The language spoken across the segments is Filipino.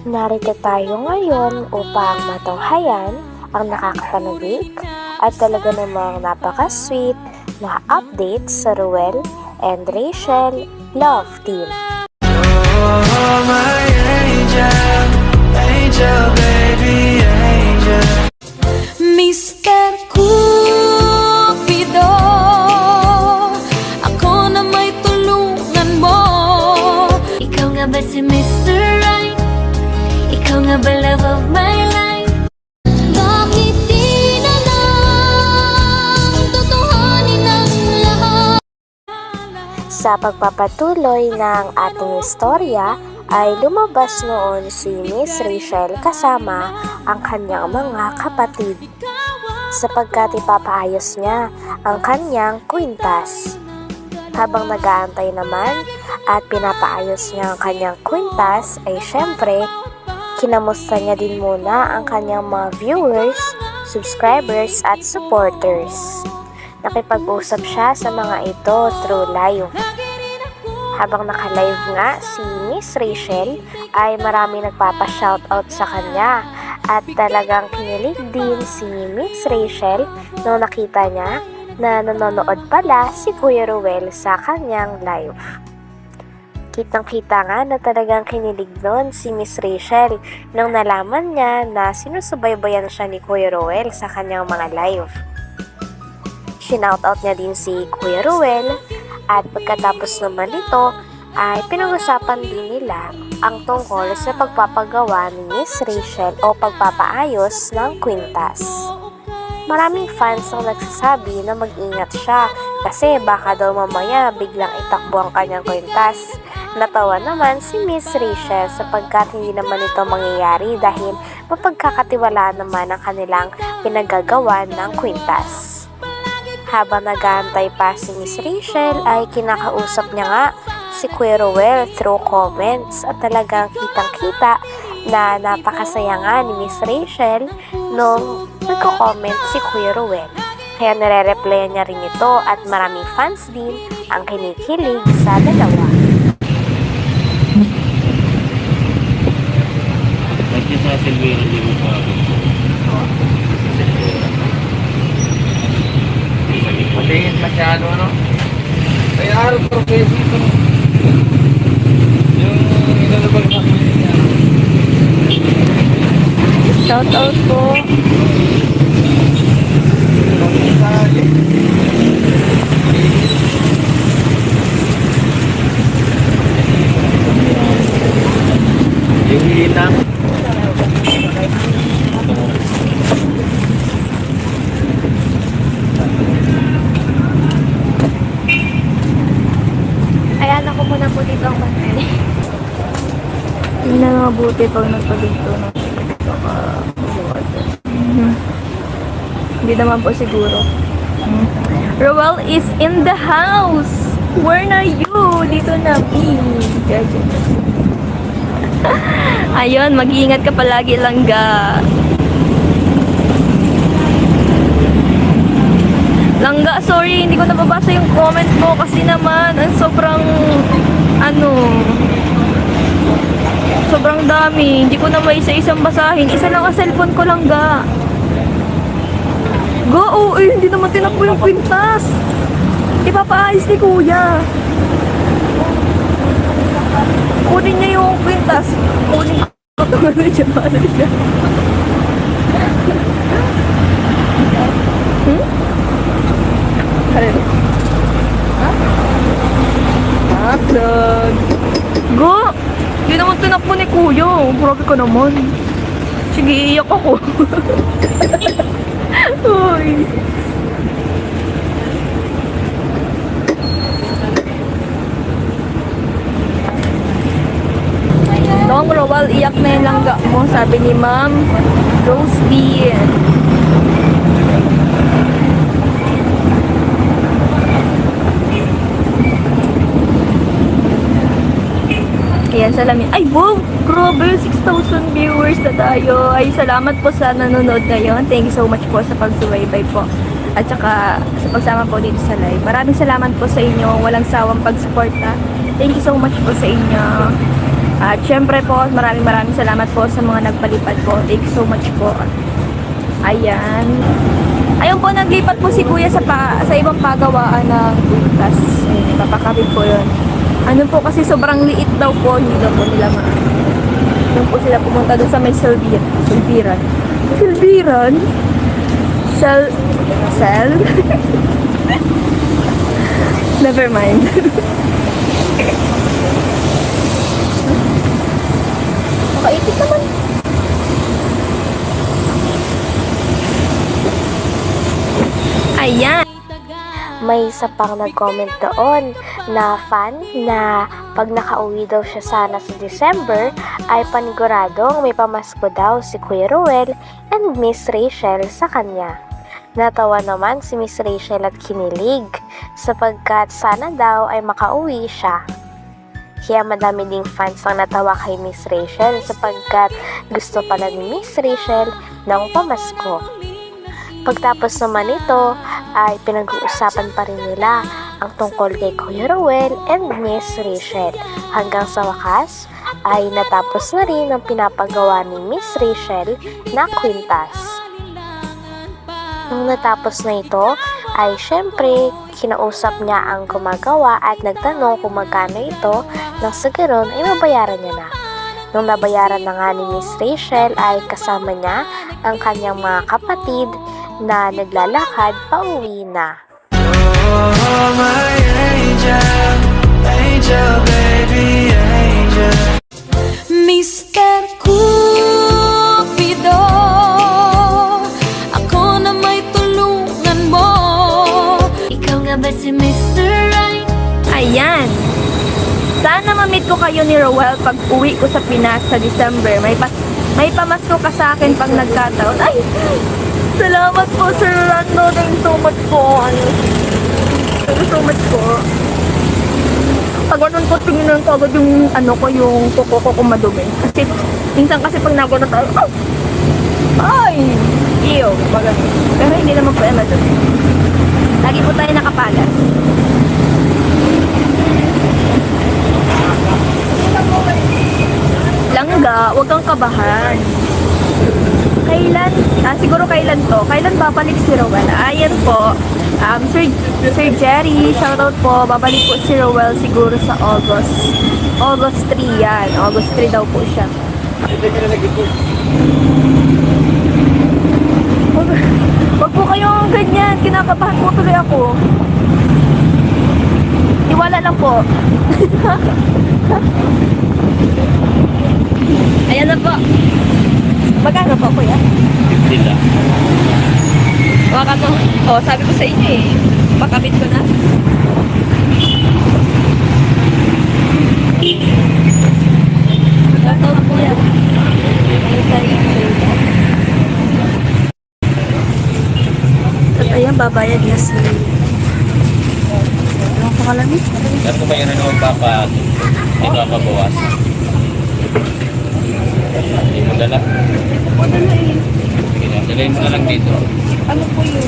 Narito tayo ngayon upang matunghayan ang nakakapanabik at talaga namang napaka-sweet na update sa Ruel and Rachel Love Team. Oh, my Sa pagpapatuloy ng ating istorya ay lumabas noon si Miss Rachel kasama ang kanyang mga kapatid sapagkat ipapaayos niya ang kanyang kwintas. Habang nag-aantay naman at pinapaayos niya ang kanyang kwintas ay syempre kinamusta niya din muna ang kanyang mga viewers, subscribers at supporters. Nakipag-usap siya sa mga ito through live. Habang naka-live nga si Miss Rachel ay marami nagpapa-shoutout sa kanya at talagang kinilig din si Miss Rachel nung nakita niya na nanonood pala si Kuya Ruel sa kanyang live. Kitang-kita nga na talagang kinilig doon si Miss Rachel nung nalaman niya na sinusubaybayan siya ni Kuya Ruel sa kanyang mga live. Sinoutout niya din si Kuya Ruel at pagkatapos naman nito ay pinag-usapan din nila ang tungkol sa pagpapagawa ni Miss Rachel o pagpapaayos ng kwintas. Maraming fans ang nagsasabi na mag-ingat siya kasi baka daw mamaya biglang itakbo ang kanyang kwintas. Natawa naman si Miss Rachel sapagkat hindi naman ito mangyayari dahil mapagkakatiwalaan naman ang kanilang pinagagawa ng kwintas. Habang nag-aantay pa si Miss Rachel ay kinakausap niya nga si Ruel through comments at talagang kitang-kita na napakasaya nga ni Miss Rachel nung nagko-comment si Ruel. Kaya nare-replyan niya rin ito at maraming fans din ang kinikilig sa dalawa. Ba't yung sa Silvera hindi mo pa masyado, ano? Kaya araw professor ito. Yung inalabag sa kanya. Shoutout po! Yung hinang. Ayan ako muna po dito ang matali. Hindi na mabuti pag nagpagito na baka mabawasan. Mhm. Hindi naman po siguro. Mhm. Roel is in the house! Where na you? Dito na, B. Ayun, mag-iingat ka palagi lang ga. Langga, sorry, hindi ko nababasa yung comment mo kasi naman, ang sobrang, ano, sobrang dami. Hindi ko na may isa-isang basahin. Isa lang ang cellphone ko lang ga. Go, oh, eh, hindi naman tinakbo yung kwintas. Ipapaayos ni kuya. Kunin niya yung kwintas. Kunin ko ito nga siya. Paano siya? Hmm? Alin? Hotdog. Go! Hindi naman tinakbo ni kuya. Grabe ka naman. Sige, iiyak ako. Uy. Noong Rowal, iyak na yung langga mo, sabi ni Ma'am Rose B. Ayan, salamin. Ay, wow! Grabe, 6,000 viewers na tayo. Ay, salamat po sa nanonood ngayon. Thank you so much po sa pagsubaybay po. At saka sa pagsama po dito sa live. Maraming salamat po sa inyo. Walang sawang pagsuporta. Thank you so much po sa inyo. At syempre po, maraming maraming salamat po sa mga nagpalipad po. Thank you so much po. Ayan. Ayun po, naglipat po si Kuya sa, pa, sa ibang pagawaan ng. Ayun, papakabit po yun. Ano po kasi sobrang liit daw po, hindi daw po nila ma... Doon po sila pumunta doon sa may Silvir, Silviran. Silviran? Sel... Sel? Never mind. Makaipit naman. Ayan. May isa pang nag-comment doon na fan na pag nakauwi daw siya sana sa December ay paniguradong may pamasko daw si Kuya Ruel and Miss Rachel sa kanya. Natawa naman si Miss Rachel at kinilig sapagkat sana daw ay makauwi siya. Kaya madami ding fans ang natawa kay Miss Rachel sapagkat gusto pala ni Miss Rachel ng pamasko. Pagtapos naman nito ay pinag-uusapan pa rin nila ang tungkol kay Kuya Ruel and Miss Rachel. Hanggang sa wakas ay natapos na rin ang pinapagawa ni Miss Rachel na kwintas. Nung natapos na ito, ay syempre kinausap niya ang gumagawa at nagtanong kung magkano ito nang sa ganon ay mabayaran niya na. Nung nabayaran na nga ni Miss Rachel ay kasama niya ang kanyang mga kapatid na naglalakad pauwi na. Mr. Cupido Ako na may tulungan mo Ikaw nga ba si Mr. Right? Ayan. Sana ma-meet ko kayo ni Roel pag uwi ko sa Pinas sa December. May pas may pamasko ka sa akin pag nagkataon. Ay! Salamat po, Sir Rando. Thank you so much po. Ano? Thank you so much po. Pag ganun ko, tingnan ko agad yung ano ko, yung kuko ko kung madumi. Kasi, minsan kasi pag nagano tayo, oh! Ay! Ew! Ganun. Pero hindi naman po yan madumi. Lagi po tayo nakapalas. Langga, huwag kang kabahan. Kailan, ah, siguro kailan to? Kailan babalik si Rowell? Ayan po, um, Sir, Sir Jerry, shoutout po, babalik po si Rowell siguro sa August. August 3 yan. August 3 daw po siya. Huwag, po kayong ganyan. Kinakabahan po tuloy ako. Iwala lang po. Ayan na po. Magkano po, kuya? 50 lang. Baka mo. Oh, sabi ko sa inyo eh. Pakabit ko na. Ito po yan. At ayan, babayad niya si... Ano pa kalami? Kasi ba yun ano papa, ito ang pabawas. Hindi mo dala. Dalhin mo na lang dito. Ano po yun?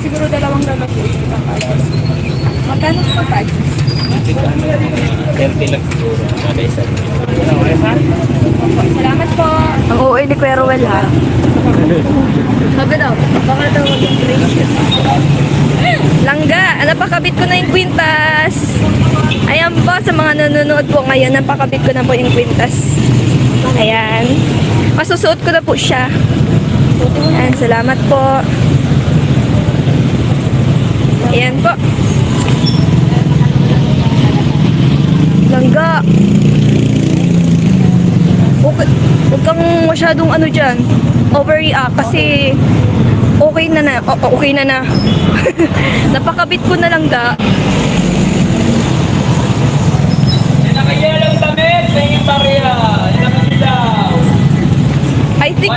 Siguro dalawang dalawa po yung papagas. Magkano po ano, mga 30 lang siguro. Kada isa. Salamat po. Ang uuwi ni Kuya Ruel ha. Sabi daw, baka daw mag-inflation. Langga, napakabit ko na yung kwintas. Ayan po, sa mga nanonood po ngayon, napakabit ko na po yung kwintas. Ayan. Masusuot ko na po siya. Ayan, salamat po. Ayan po. Langga. Huwag, huwag kang masyadong ano dyan, overreact kasi okay na na, o- okay na na. Napakabit ko na lang ga. Nakayelong damit, tingin daw. I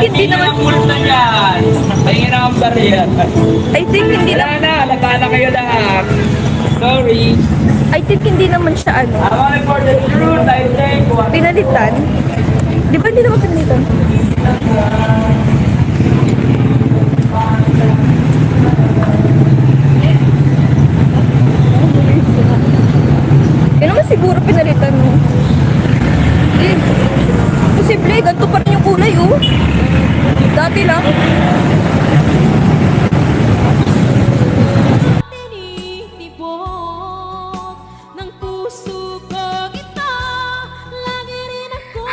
think hindi naman, Pulot na yan. Tingin ang barya. I think hindi Wala naman, na, nagkala kayo lahat. Sorry. I think hindi naman siya ano, I'm only for the truth, I think. Pinalitan. Di ba hindi naman pinalitan?